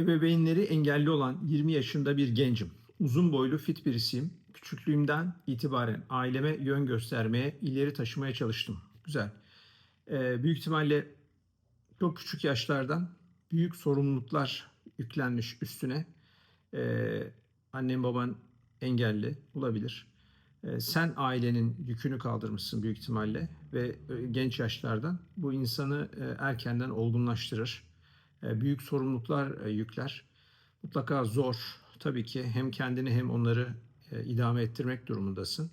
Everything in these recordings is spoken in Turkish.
Ebeveynleri engelli olan 20 yaşında bir gencim. Uzun boylu fit birisiyim. Küçüklüğümden itibaren aileme yön göstermeye, ileri taşımaya çalıştım. Güzel. Ee, büyük ihtimalle çok küçük yaşlardan büyük sorumluluklar yüklenmiş üstüne. Ee, annen baban engelli olabilir. Ee, sen ailenin yükünü kaldırmışsın büyük ihtimalle ve e, genç yaşlardan bu insanı e, erkenden olgunlaştırır. E, büyük sorumluluklar e, yükler. Mutlaka zor tabii ki hem kendini hem onları e, idame ettirmek durumundasın.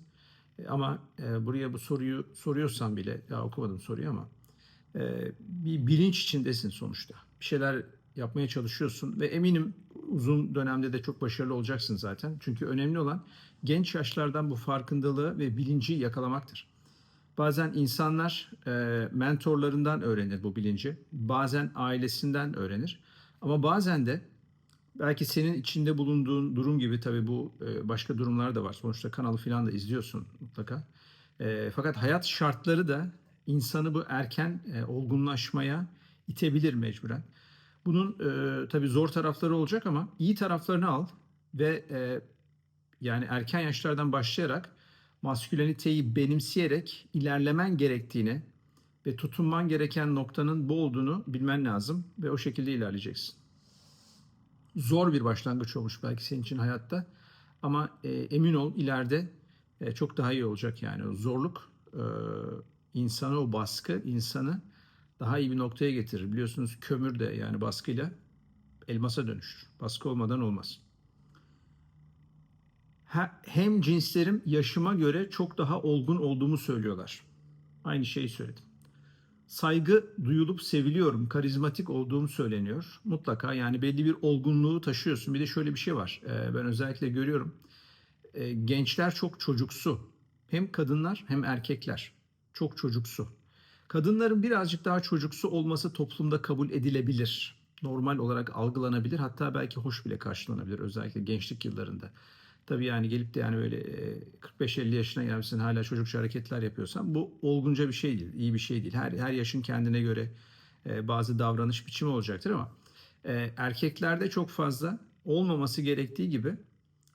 Ama buraya bu soruyu soruyorsan bile, ya okumadım soruyu ama bir bilinç içindesin sonuçta. Bir şeyler yapmaya çalışıyorsun ve eminim uzun dönemde de çok başarılı olacaksın zaten. Çünkü önemli olan genç yaşlardan bu farkındalığı ve bilinci yakalamaktır. Bazen insanlar e, mentorlarından öğrenir bu bilinci. Bazen ailesinden öğrenir. Ama bazen de belki senin içinde bulunduğun durum gibi tabii bu e, başka durumlar da var. Sonuçta kanalı falan da izliyorsun mutlaka. E, fakat hayat şartları da insanı bu erken e, olgunlaşmaya itebilir mecburen. Bunun e, tabii zor tarafları olacak ama iyi taraflarını al ve e, yani erken yaşlardan başlayarak masküleniteyi benimseyerek ilerlemen gerektiğini ve tutunman gereken noktanın bu olduğunu bilmen lazım ve o şekilde ilerleyeceksin. Zor bir başlangıç olmuş belki senin için hayatta ama e, emin ol ileride e, çok daha iyi olacak yani. O zorluk e, insanı o baskı insanı daha iyi bir noktaya getirir. Biliyorsunuz kömür de yani baskıyla elmasa dönüşür. Baskı olmadan olmaz. Hem cinslerim yaşıma göre çok daha olgun olduğumu söylüyorlar. Aynı şeyi söyledim. Saygı duyulup seviliyorum, karizmatik olduğum söyleniyor. Mutlaka yani belli bir olgunluğu taşıyorsun. Bir de şöyle bir şey var. Ee, ben özellikle görüyorum. Ee, gençler çok çocuksu. Hem kadınlar hem erkekler. Çok çocuksu. Kadınların birazcık daha çocuksu olması toplumda kabul edilebilir. Normal olarak algılanabilir. Hatta belki hoş bile karşılanabilir özellikle gençlik yıllarında. Tabii yani gelip de yani böyle 45-50 yaşına gelmişsin hala çocukça hareketler yapıyorsan bu olgunca bir şey değil, iyi bir şey değil. Her, her yaşın kendine göre bazı davranış biçimi olacaktır ama erkeklerde çok fazla olmaması gerektiği gibi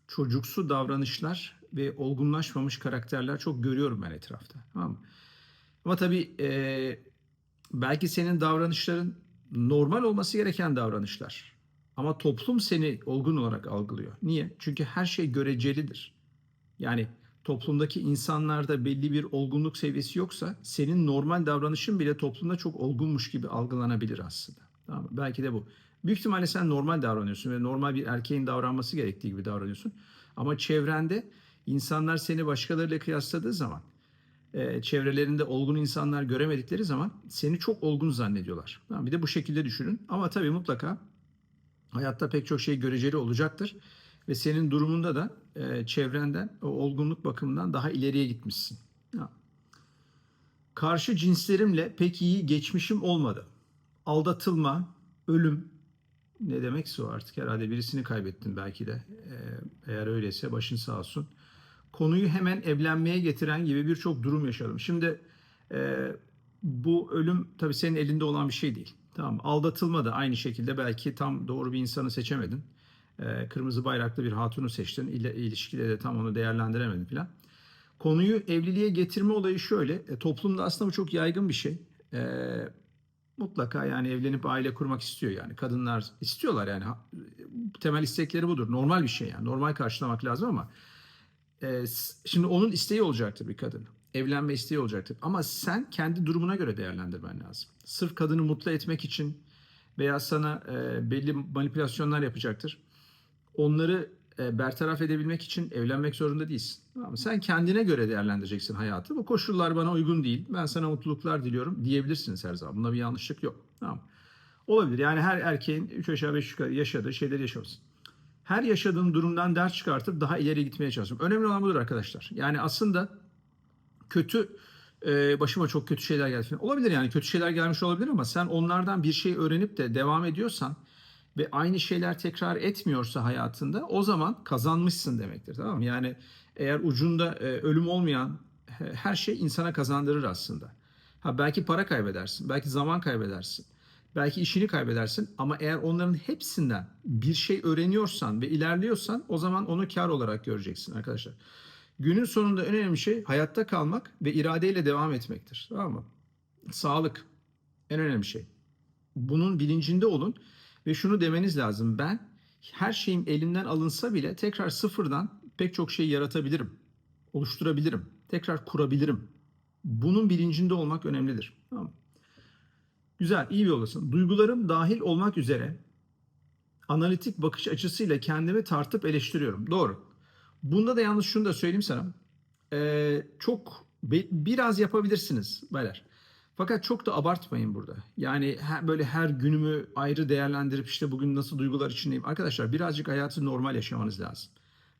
çocuksu davranışlar ve olgunlaşmamış karakterler çok görüyorum ben etrafta. Tamam mı? Ama tabii e, belki senin davranışların normal olması gereken davranışlar. Ama toplum seni olgun olarak algılıyor. Niye? Çünkü her şey görecelidir. Yani toplumdaki insanlarda belli bir olgunluk seviyesi yoksa senin normal davranışın bile toplumda çok olgunmuş gibi algılanabilir aslında. Tamam mı? Belki de bu. Büyük ihtimalle sen normal davranıyorsun ve normal bir erkeğin davranması gerektiği gibi davranıyorsun. Ama çevrende insanlar seni başkalarıyla kıyasladığı zaman e, çevrelerinde olgun insanlar göremedikleri zaman seni çok olgun zannediyorlar. Tamam, bir de bu şekilde düşünün. Ama tabii mutlaka hayatta pek çok şey göreceli olacaktır. Ve senin durumunda da e, çevrenden o olgunluk bakımından daha ileriye gitmişsin. Ya. Karşı cinslerimle pek iyi geçmişim olmadı. Aldatılma, ölüm ne demekse o artık herhalde birisini kaybettin belki de. E, eğer öyleyse başın sağ olsun konuyu hemen evlenmeye getiren gibi birçok durum yaşadım. Şimdi e, bu ölüm tabii senin elinde olan bir şey değil. Tamam aldatılma da aynı şekilde belki tam doğru bir insanı seçemedin. E, kırmızı bayraklı bir hatunu seçtin. İle, ilişkide de tam onu değerlendiremedin falan. Konuyu evliliğe getirme olayı şöyle. E, toplumda aslında bu çok yaygın bir şey. E, mutlaka yani evlenip aile kurmak istiyor yani. Kadınlar istiyorlar yani. Temel istekleri budur. Normal bir şey yani. Normal karşılamak lazım ama ee, şimdi onun isteği olacaktır bir kadın. Evlenme isteği olacaktır. Ama sen kendi durumuna göre değerlendirmen lazım. Sırf kadını mutlu etmek için veya sana e, belli manipülasyonlar yapacaktır. Onları e, bertaraf edebilmek için evlenmek zorunda değilsin. Tamam Sen kendine göre değerlendireceksin hayatı. Bu koşullar bana uygun değil. Ben sana mutluluklar diliyorum diyebilirsiniz her zaman. Bunda bir yanlışlık yok. Tamam Olabilir. Yani her erkeğin 3 aşağı 5 yukarı yaşadığı şeyleri yaşamasın her yaşadığın durumdan ders çıkartıp daha ileri gitmeye çalışıyorum. Önemli olan budur arkadaşlar. Yani aslında kötü e, başıma çok kötü şeyler geldi falan. Olabilir yani kötü şeyler gelmiş olabilir ama sen onlardan bir şey öğrenip de devam ediyorsan ve aynı şeyler tekrar etmiyorsa hayatında o zaman kazanmışsın demektir. Tamam mı? Yani eğer ucunda e, ölüm olmayan he- her şey insana kazandırır aslında. Ha belki para kaybedersin, belki zaman kaybedersin, belki işini kaybedersin ama eğer onların hepsinden bir şey öğreniyorsan ve ilerliyorsan o zaman onu kar olarak göreceksin arkadaşlar. Günün sonunda önemli şey hayatta kalmak ve iradeyle devam etmektir. Tamam mı? Sağlık en önemli şey. Bunun bilincinde olun ve şunu demeniz lazım. Ben her şeyim elimden alınsa bile tekrar sıfırdan pek çok şey yaratabilirim. Oluşturabilirim. Tekrar kurabilirim. Bunun bilincinde olmak önemlidir. Tamam mı? Güzel, iyi bir yoldasın. Duygularım dahil olmak üzere analitik bakış açısıyla kendimi tartıp eleştiriyorum. Doğru. Bunda da yalnız şunu da söyleyeyim sana. Ee, çok biraz yapabilirsiniz beyler. Fakat çok da abartmayın burada. Yani her, böyle her günümü ayrı değerlendirip işte bugün nasıl duygular içindeyim. Arkadaşlar birazcık hayatı normal yaşamanız lazım.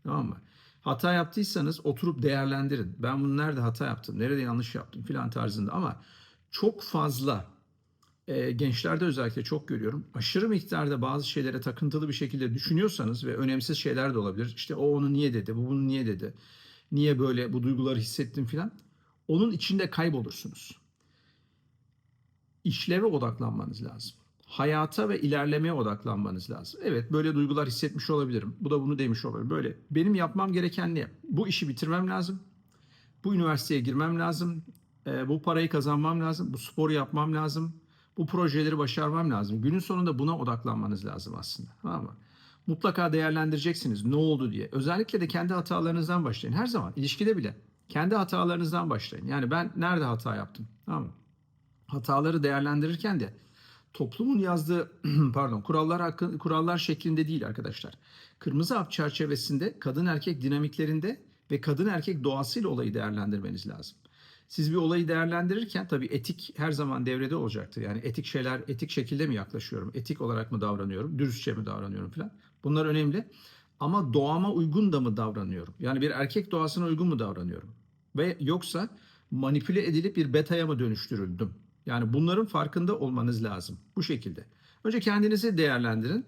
Tamam mı? Hata yaptıysanız oturup değerlendirin. Ben bunu nerede hata yaptım, nerede yanlış yaptım filan tarzında. Ama çok fazla e, gençlerde özellikle çok görüyorum. Aşırı miktarda bazı şeylere takıntılı bir şekilde düşünüyorsanız ve önemsiz şeyler de olabilir. İşte o onu niye dedi, bu bunu niye dedi, niye böyle bu duyguları hissettim filan. Onun içinde kaybolursunuz. İşleve odaklanmanız lazım. Hayata ve ilerlemeye odaklanmanız lazım. Evet böyle duygular hissetmiş olabilirim. Bu da bunu demiş olabilir. Böyle benim yapmam gereken ne? Bu işi bitirmem lazım. Bu üniversiteye girmem lazım. e, bu parayı kazanmam lazım. Bu sporu yapmam lazım. Bu projeleri başarmam lazım. Günün sonunda buna odaklanmanız lazım aslında. Tamam mı? Mutlaka değerlendireceksiniz ne oldu diye. Özellikle de kendi hatalarınızdan başlayın. Her zaman ilişkide bile kendi hatalarınızdan başlayın. Yani ben nerede hata yaptım? Tamam mı? Hataları değerlendirirken de toplumun yazdığı pardon kurallar hakkı, kurallar şeklinde değil arkadaşlar. Kırmızı hap çerçevesinde kadın erkek dinamiklerinde ve kadın erkek doğasıyla olayı değerlendirmeniz lazım. Siz bir olayı değerlendirirken tabii etik her zaman devrede olacaktır. Yani etik şeyler etik şekilde mi yaklaşıyorum? Etik olarak mı davranıyorum? Dürüstçe mi davranıyorum falan. Bunlar önemli. Ama doğama uygun da mı davranıyorum? Yani bir erkek doğasına uygun mu davranıyorum? Ve yoksa manipüle edilip bir betaya mı dönüştürüldüm? Yani bunların farkında olmanız lazım. Bu şekilde. Önce kendinizi değerlendirin.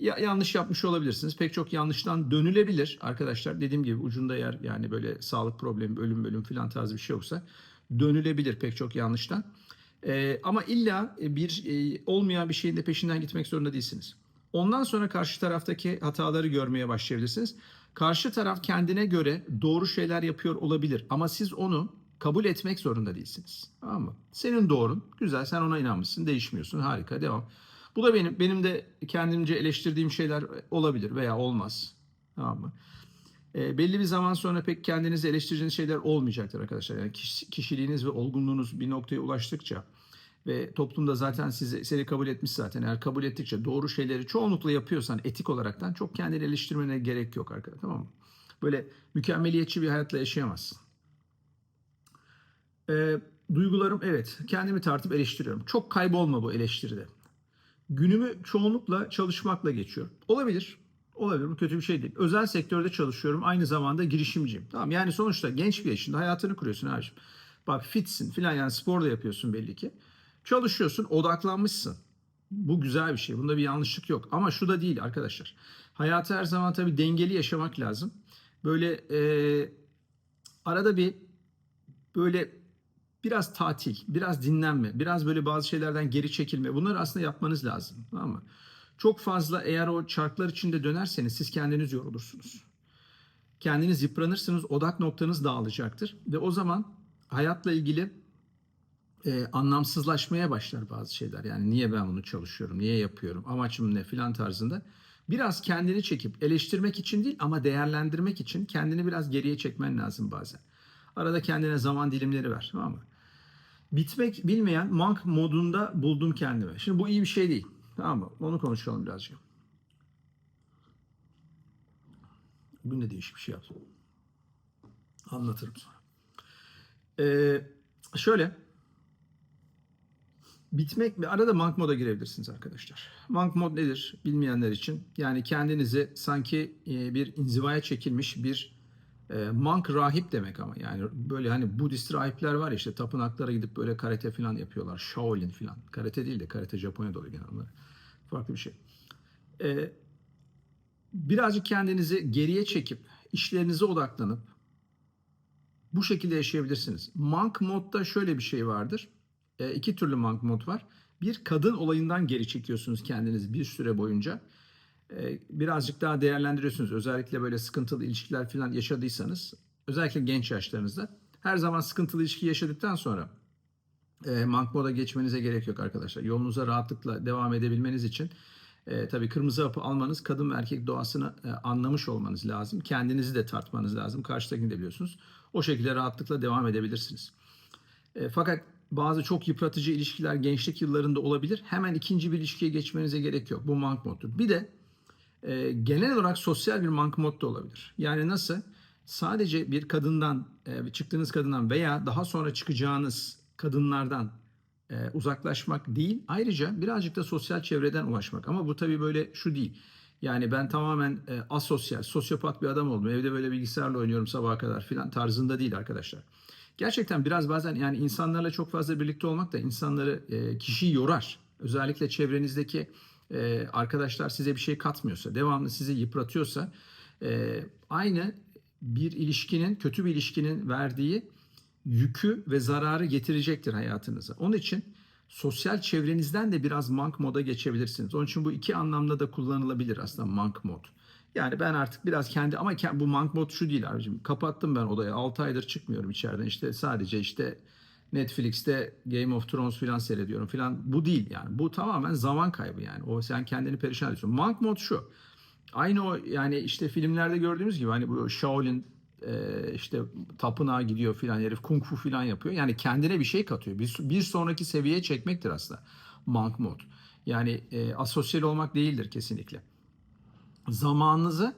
Ya, yanlış yapmış olabilirsiniz. Pek çok yanlıştan dönülebilir arkadaşlar. Dediğim gibi ucunda yer yani böyle sağlık problemi, ölüm ölüm filan tarzı bir şey yoksa dönülebilir pek çok yanlıştan. Ee, ama illa bir e, olmayan bir şeyin de peşinden gitmek zorunda değilsiniz. Ondan sonra karşı taraftaki hataları görmeye başlayabilirsiniz. Karşı taraf kendine göre doğru şeyler yapıyor olabilir ama siz onu kabul etmek zorunda değilsiniz. Tamam mı? Senin doğrun. Güzel sen ona inanmışsın. Değişmiyorsun. Harika. Devam. Bu da benim benim de kendimce eleştirdiğim şeyler olabilir veya olmaz. Tamam mı? E, belli bir zaman sonra pek kendinizi eleştireceğiniz şeyler olmayacaktır arkadaşlar. Yani kiş- kişiliğiniz ve olgunluğunuz bir noktaya ulaştıkça ve toplumda zaten sizi seni kabul etmiş zaten. Eğer kabul ettikçe doğru şeyleri çoğunlukla yapıyorsan etik olaraktan çok kendini eleştirmene gerek yok arkadaşlar. Tamam mı? Böyle mükemmeliyetçi bir hayatla yaşayamazsın. E, duygularım evet kendimi tartıp eleştiriyorum. Çok kaybolma bu eleştiride. Günümü çoğunlukla çalışmakla geçiyorum. Olabilir. Olabilir. Bu kötü bir şey değil. Özel sektörde çalışıyorum. Aynı zamanda girişimciyim. Tamam yani sonuçta genç bir yaşında hayatını kuruyorsun abiciğim. Bak fitsin filan yani spor da yapıyorsun belli ki. Çalışıyorsun, odaklanmışsın. Bu güzel bir şey. Bunda bir yanlışlık yok. Ama şu da değil arkadaşlar. Hayatı her zaman tabii dengeli yaşamak lazım. Böyle e, arada bir böyle biraz tatil, biraz dinlenme, biraz böyle bazı şeylerden geri çekilme. Bunları aslında yapmanız lazım. Tamam mı? Çok fazla eğer o çarklar içinde dönerseniz siz kendiniz yorulursunuz. Kendiniz yıpranırsınız, odak noktanız dağılacaktır. Ve o zaman hayatla ilgili e, anlamsızlaşmaya başlar bazı şeyler. Yani niye ben bunu çalışıyorum, niye yapıyorum, amacım ne filan tarzında. Biraz kendini çekip eleştirmek için değil ama değerlendirmek için kendini biraz geriye çekmen lazım bazen. Arada kendine zaman dilimleri ver tamam mı? Bitmek bilmeyen monk modunda buldum kendimi. Şimdi bu iyi bir şey değil. Tamam mı? Onu konuşalım birazcık. Bugün de değişik bir şey yaptım. Anlatırım sonra. Ee, şöyle. Bitmek ve arada monk moda girebilirsiniz arkadaşlar. Monk mod nedir bilmeyenler için? Yani kendinizi sanki e, bir inzivaya çekilmiş bir e, monk rahip demek ama yani böyle hani Budist rahipler var ya işte tapınaklara gidip böyle karate falan yapıyorlar. Shaolin falan. Karate değil de karate Japonya'da oluyor genelde. Farklı bir şey. Ee, birazcık kendinizi geriye çekip işlerinize odaklanıp bu şekilde yaşayabilirsiniz. Monk modda şöyle bir şey vardır. E, iki türlü monk mod var. Bir kadın olayından geri çekiyorsunuz kendinizi bir süre boyunca. E, birazcık daha değerlendiriyorsunuz. Özellikle böyle sıkıntılı ilişkiler falan yaşadıysanız. Özellikle genç yaşlarınızda. Her zaman sıkıntılı ilişki yaşadıktan sonra e, monk moda geçmenize gerek yok arkadaşlar. Yolunuza rahatlıkla devam edebilmeniz için e, tabii kırmızı hapı almanız kadın ve erkek doğasını e, anlamış olmanız lazım. Kendinizi de tartmanız lazım. Karşıdakini de biliyorsunuz. O şekilde rahatlıkla devam edebilirsiniz. E, fakat bazı çok yıpratıcı ilişkiler gençlik yıllarında olabilir. Hemen ikinci bir ilişkiye geçmenize gerek yok. Bu monk moddur. Bir de e, genel olarak sosyal bir monk mod da olabilir. Yani nasıl? Sadece bir kadından, e, çıktığınız kadından veya daha sonra çıkacağınız kadınlardan e, uzaklaşmak değil. Ayrıca birazcık da sosyal çevreden ulaşmak. Ama bu tabii böyle şu değil. Yani ben tamamen e, asosyal, sosyopat bir adam oldum. Evde böyle bilgisayarla oynuyorum sabaha kadar filan tarzında değil arkadaşlar. Gerçekten biraz bazen yani insanlarla çok fazla birlikte olmak da insanları, e, kişiyi yorar. Özellikle çevrenizdeki e, arkadaşlar size bir şey katmıyorsa, devamlı sizi yıpratıyorsa e, aynı bir ilişkinin, kötü bir ilişkinin verdiği yükü ve zararı getirecektir hayatınıza. Onun için sosyal çevrenizden de biraz monk moda geçebilirsiniz. Onun için bu iki anlamda da kullanılabilir aslında monk mod. Yani ben artık biraz kendi ama bu monk mod şu değil abicim. Kapattım ben odayı. 6 aydır çıkmıyorum içeriden. İşte sadece işte Netflix'te Game of Thrones filan seyrediyorum filan. Bu değil yani. Bu tamamen zaman kaybı yani. O sen kendini perişan ediyorsun. Monk mod şu. Aynı o yani işte filmlerde gördüğümüz gibi hani bu Shaolin e, işte tapınağa gidiyor filan herif kung fu filan yapıyor. Yani kendine bir şey katıyor. Bir, bir sonraki seviyeye çekmektir aslında monk mod. Yani e, asosyal olmak değildir kesinlikle. Zamanınızı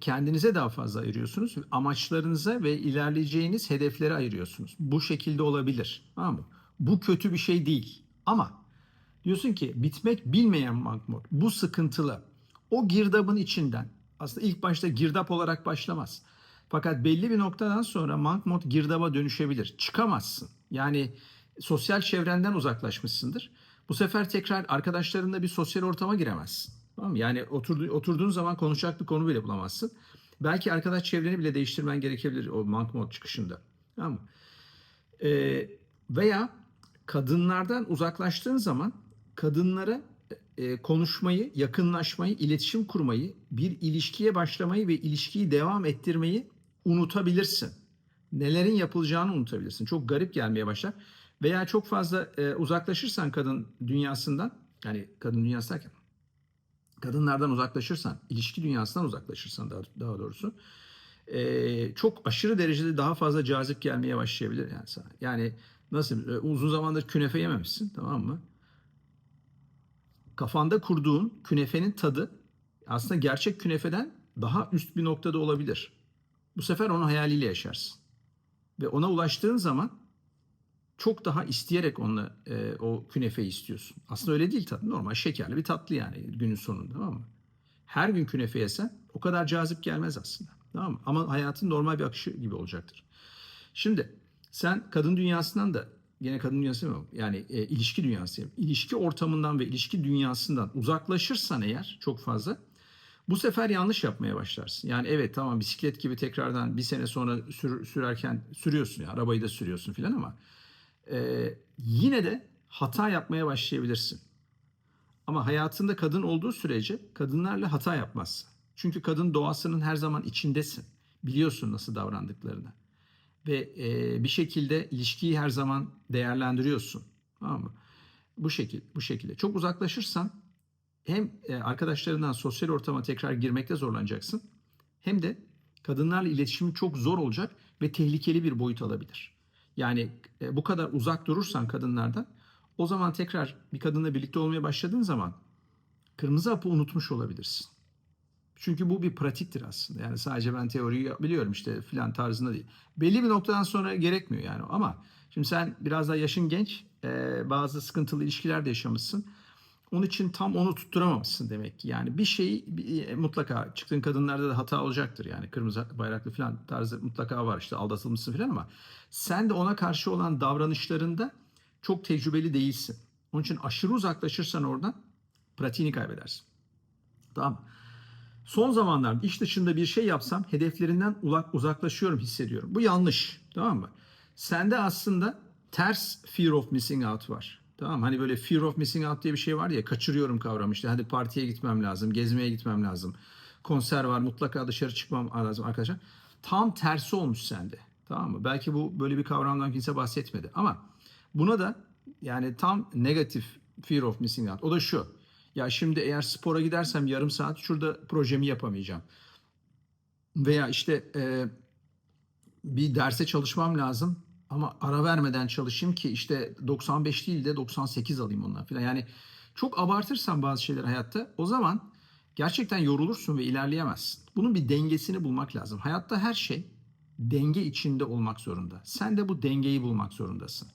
kendinize daha fazla ayırıyorsunuz. Amaçlarınıza ve ilerleyeceğiniz hedeflere ayırıyorsunuz. Bu şekilde olabilir. Tamam mı? Bu kötü bir şey değil. Ama diyorsun ki bitmek bilmeyen mod. Bu sıkıntılı. O girdabın içinden aslında ilk başta girdap olarak başlamaz. Fakat belli bir noktadan sonra mod girdaba dönüşebilir. Çıkamazsın. Yani sosyal çevrenden uzaklaşmışsındır. Bu sefer tekrar arkadaşlarınla bir sosyal ortama giremezsin. Tamam mı? Yani oturdu, oturduğun zaman konuşacak bir konu bile bulamazsın. Belki arkadaş çevreni bile değiştirmen gerekebilir o monk mod çıkışında. Tamam mı? Ee, veya kadınlardan uzaklaştığın zaman kadınlara e, konuşmayı, yakınlaşmayı, iletişim kurmayı, bir ilişkiye başlamayı ve ilişkiyi devam ettirmeyi unutabilirsin. Nelerin yapılacağını unutabilirsin. Çok garip gelmeye başlar. Veya çok fazla e, uzaklaşırsan kadın dünyasından, yani kadın dünyası derken, kadınlardan uzaklaşırsan, ilişki dünyasından uzaklaşırsan daha, daha doğrusu, e, çok aşırı derecede daha fazla cazip gelmeye başlayabilir yani sana. Yani nasıl, e, uzun zamandır künefe yememişsin tamam mı? Kafanda kurduğun künefenin tadı aslında gerçek künefeden daha üst bir noktada olabilir. Bu sefer onu hayaliyle yaşarsın. Ve ona ulaştığın zaman çok daha isteyerek onunla e, o künefeyi istiyorsun. Aslında öyle değil tadı. Normal şekerli bir tatlı yani günün sonunda tamam mı? Her gün künefe yesen o kadar cazip gelmez aslında. Tamam mı? Ama hayatın normal bir akışı gibi olacaktır. Şimdi sen kadın dünyasından da yine kadın dünyası mı? Yani e, ilişki dünyası. ilişki ortamından ve ilişki dünyasından uzaklaşırsan eğer çok fazla bu sefer yanlış yapmaya başlarsın. Yani evet tamam bisiklet gibi tekrardan bir sene sonra sür, sürerken sürüyorsun ya arabayı da sürüyorsun filan ama e, yine de hata yapmaya başlayabilirsin. Ama hayatında kadın olduğu sürece kadınlarla hata yapmazsın. Çünkü kadın doğasının her zaman içindesin. Biliyorsun nasıl davrandıklarını. Ve e, bir şekilde ilişkiyi her zaman değerlendiriyorsun. Tamam mı? Bu şekil, bu şekilde. Çok uzaklaşırsan hem e, arkadaşlarından sosyal ortama tekrar girmekte zorlanacaksın hem de kadınlarla iletişimi çok zor olacak ve tehlikeli bir boyut alabilir. Yani e, bu kadar uzak durursan kadınlardan o zaman tekrar bir kadınla birlikte olmaya başladığın zaman kırmızı hapı unutmuş olabilirsin. Çünkü bu bir pratiktir aslında. Yani sadece ben teoriyi biliyorum işte filan tarzında değil. Belli bir noktadan sonra gerekmiyor yani ama şimdi sen biraz daha yaşın genç e, bazı sıkıntılı ilişkiler de yaşamışsın. Onun için tam onu tutturamamışsın demek ki. Yani bir şey bir, mutlaka çıktığın kadınlarda da hata olacaktır. Yani kırmızı bayraklı falan tarzı mutlaka var işte aldatılmışsın falan ama sen de ona karşı olan davranışlarında çok tecrübeli değilsin. Onun için aşırı uzaklaşırsan oradan pratiğini kaybedersin. Tamam? Son zamanlarda iş dışında bir şey yapsam hedeflerinden uzaklaşıyorum hissediyorum. Bu yanlış. Tamam mı? Sende aslında ters fear of missing out var. Tamam? Hani böyle fear of missing out diye bir şey var ya kaçırıyorum kavramı işte. Hadi partiye gitmem lazım, gezmeye gitmem lazım. Konser var mutlaka dışarı çıkmam lazım arkadaşlar. Tam tersi olmuş sende. Tamam mı? Belki bu böyle bir kavramdan kimse bahsetmedi ama buna da yani tam negatif fear of missing out. O da şu. Ya şimdi eğer spora gidersem yarım saat şurada projemi yapamayacağım. Veya işte e, bir derse çalışmam lazım ama ara vermeden çalışayım ki işte 95 değil de 98 alayım ondan filan. Yani çok abartırsan bazı şeyler hayatta o zaman gerçekten yorulursun ve ilerleyemezsin. Bunun bir dengesini bulmak lazım. Hayatta her şey denge içinde olmak zorunda. Sen de bu dengeyi bulmak zorundasın.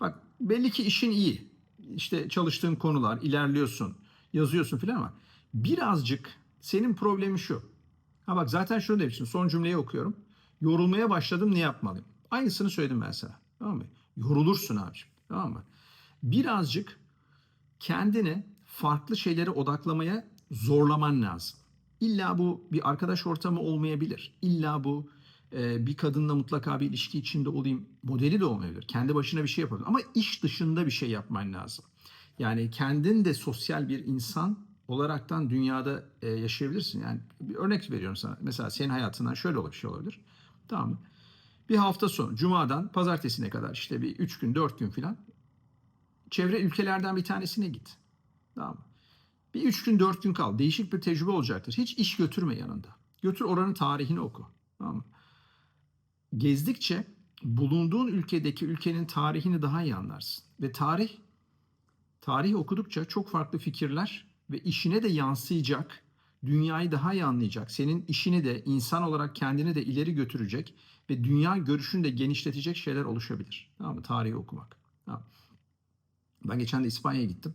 Bak belli ki işin iyi. İşte çalıştığın konular, ilerliyorsun, yazıyorsun filan ama birazcık senin problemin şu. Ha bak zaten şunu demiştim. Son cümleyi okuyorum. Yorulmaya başladım ne yapmalıyım? Aynısını söyledim ben sana. Tamam mı? Yorulursun abiciğim. Tamam mı? Birazcık kendini farklı şeylere odaklamaya zorlaman lazım. İlla bu bir arkadaş ortamı olmayabilir. İlla bu e, bir kadınla mutlaka bir ilişki içinde olayım modeli de olmayabilir. Kendi başına bir şey yapabilir. Ama iş dışında bir şey yapman lazım. Yani kendin de sosyal bir insan olaraktan dünyada e, yaşayabilirsin. Yani bir örnek veriyorum sana. Mesela senin hayatından şöyle bir şey olabilir. Tamam mı? Bir hafta sonu, cumadan pazartesine kadar işte bir üç gün, dört gün filan çevre ülkelerden bir tanesine git. Tamam mı? Bir üç gün, dört gün kal. Değişik bir tecrübe olacaktır. Hiç iş götürme yanında. Götür oranın tarihini oku. Tamam mı? Gezdikçe bulunduğun ülkedeki ülkenin tarihini daha iyi anlarsın. Ve tarih, tarih okudukça çok farklı fikirler ve işine de yansıyacak, dünyayı daha iyi anlayacak, senin işini de insan olarak kendini de ileri götürecek ve dünya görüşünü de genişletecek şeyler oluşabilir. Tamam mı? Tarihi okumak. Tamam. Ben geçen de İspanya'ya gittim.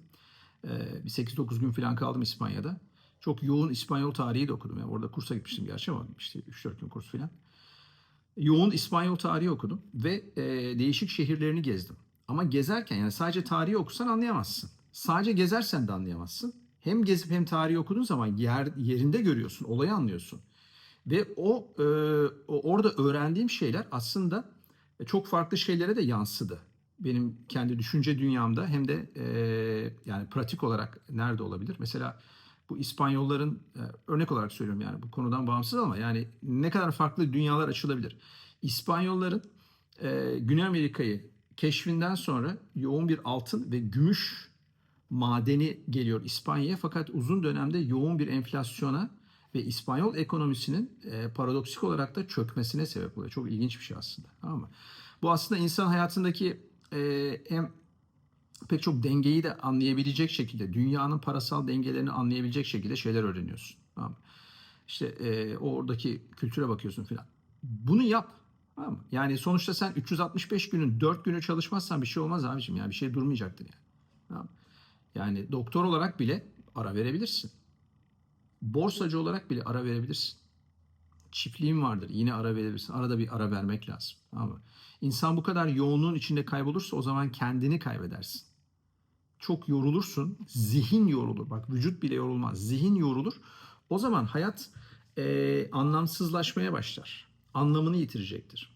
Ee, bir 8-9 gün falan kaldım İspanya'da. Çok yoğun İspanyol tarihi de okudum. Yani orada kursa gitmiştim gerçi ama işte 3-4 gün kurs falan. Yoğun İspanyol tarihi okudum ve e, değişik şehirlerini gezdim. Ama gezerken yani sadece tarihi okusan anlayamazsın. Sadece gezersen de anlayamazsın. Hem gezip hem tarihi okuduğun zaman yer, yerinde görüyorsun, olayı anlıyorsun. Ve o, e, orada öğrendiğim şeyler aslında çok farklı şeylere de yansıdı. Benim kendi düşünce dünyamda hem de e, yani pratik olarak nerede olabilir? Mesela bu İspanyolların e, örnek olarak söylüyorum yani bu konudan bağımsız ama yani ne kadar farklı dünyalar açılabilir. İspanyolların e, Güney Amerika'yı keşfinden sonra yoğun bir altın ve gümüş madeni geliyor İspanya'ya fakat uzun dönemde yoğun bir enflasyona ve İspanyol ekonomisinin e, paradoksik olarak da çökmesine sebep oluyor. Çok ilginç bir şey aslında. Tamam mı? Bu aslında insan hayatındaki e, hem pek çok dengeyi de anlayabilecek şekilde, dünyanın parasal dengelerini anlayabilecek şekilde şeyler öğreniyorsun. Tamam mı? İşte e, oradaki kültüre bakıyorsun filan. Bunu yap. Tamam mı? Yani sonuçta sen 365 günün 4 günü çalışmazsan bir şey olmaz abicim. Yani bir şey durmayacaktır yani. Tamam mı? Yani doktor olarak bile ara verebilirsin. Borsacı olarak bile ara verebilirsin. Çiftliğin vardır. Yine ara verebilirsin. Arada bir ara vermek lazım. Mı? İnsan bu kadar yoğunluğun içinde kaybolursa o zaman kendini kaybedersin. Çok yorulursun. Zihin yorulur. Bak vücut bile yorulmaz. Zihin yorulur. O zaman hayat e, anlamsızlaşmaya başlar. Anlamını yitirecektir.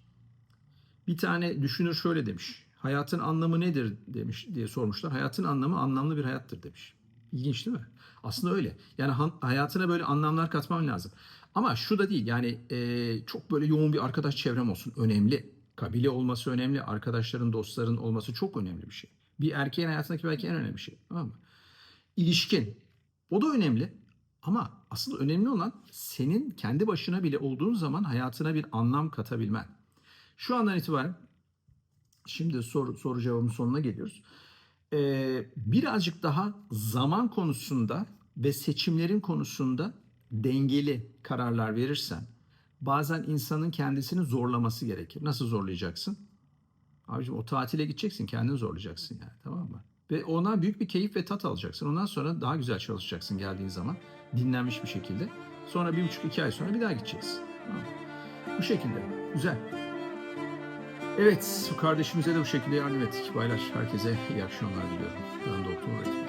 Bir tane düşünür şöyle demiş. Hayatın anlamı nedir demiş diye sormuşlar. Hayatın anlamı anlamlı bir hayattır demiş. İlginç değil mi? Aslında öyle. Yani hayatına böyle anlamlar katman lazım. Ama şu da değil yani e, çok böyle yoğun bir arkadaş çevrem olsun önemli. Kabile olması önemli. Arkadaşların, dostların olması çok önemli bir şey. Bir erkeğin hayatındaki belki en önemli şey. Tamam mı? İlişkin. O da önemli. Ama asıl önemli olan senin kendi başına bile olduğun zaman hayatına bir anlam katabilmen. Şu andan itibaren şimdi soru, soru cevabının sonuna geliyoruz. Ee, birazcık daha zaman konusunda ve seçimlerin konusunda dengeli kararlar verirsen bazen insanın kendisini zorlaması gerekir. Nasıl zorlayacaksın? Abicim o tatile gideceksin kendini zorlayacaksın yani tamam mı? Ve ona büyük bir keyif ve tat alacaksın. Ondan sonra daha güzel çalışacaksın geldiğin zaman. Dinlenmiş bir şekilde. Sonra bir buçuk iki ay sonra bir daha gideceksin. Tamam? Bu şekilde. Güzel. Evet, kardeşimize de bu şekilde yardım ettik. Paylaş. Herkese iyi akşamlar diliyorum. Ben Doktor Öğretmen.